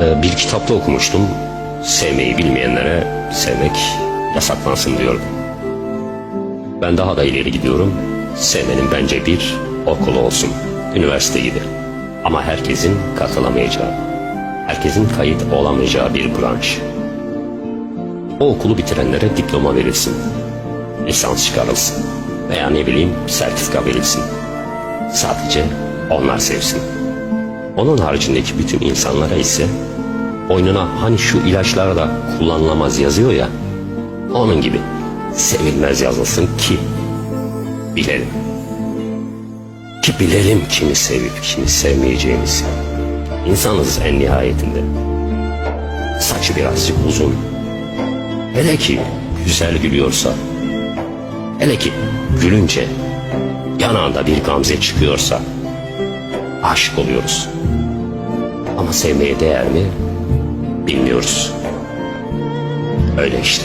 Ee, bir kitapta okumuştum. Sevmeyi bilmeyenlere sevmek yasaklansın diyordu. Ben daha da ileri gidiyorum. Sevmenin bence bir okulu olsun. Üniversite gibi. Ama herkesin katılamayacağı, herkesin kayıt olamayacağı bir branş. O okulu bitirenlere diploma verilsin. Lisans çıkarılsın. Veya ne bileyim sertifika verilsin. Sadece onlar sevsin. Onun haricindeki bütün insanlara ise boynuna hani şu ilaçlar da kullanılamaz yazıyor ya. Onun gibi sevilmez yazılsın ki bilelim. Ki bilelim kimi sevip kimi sevmeyeceğimizi. İnsanız en nihayetinde. Saçı birazcık uzun. Hele ki güzel gülüyorsa. Hele ki gülünce yanağında bir gamze çıkıyorsa aşık oluyoruz. Ama sevmeye değer mi bilmiyoruz. Öyle işte.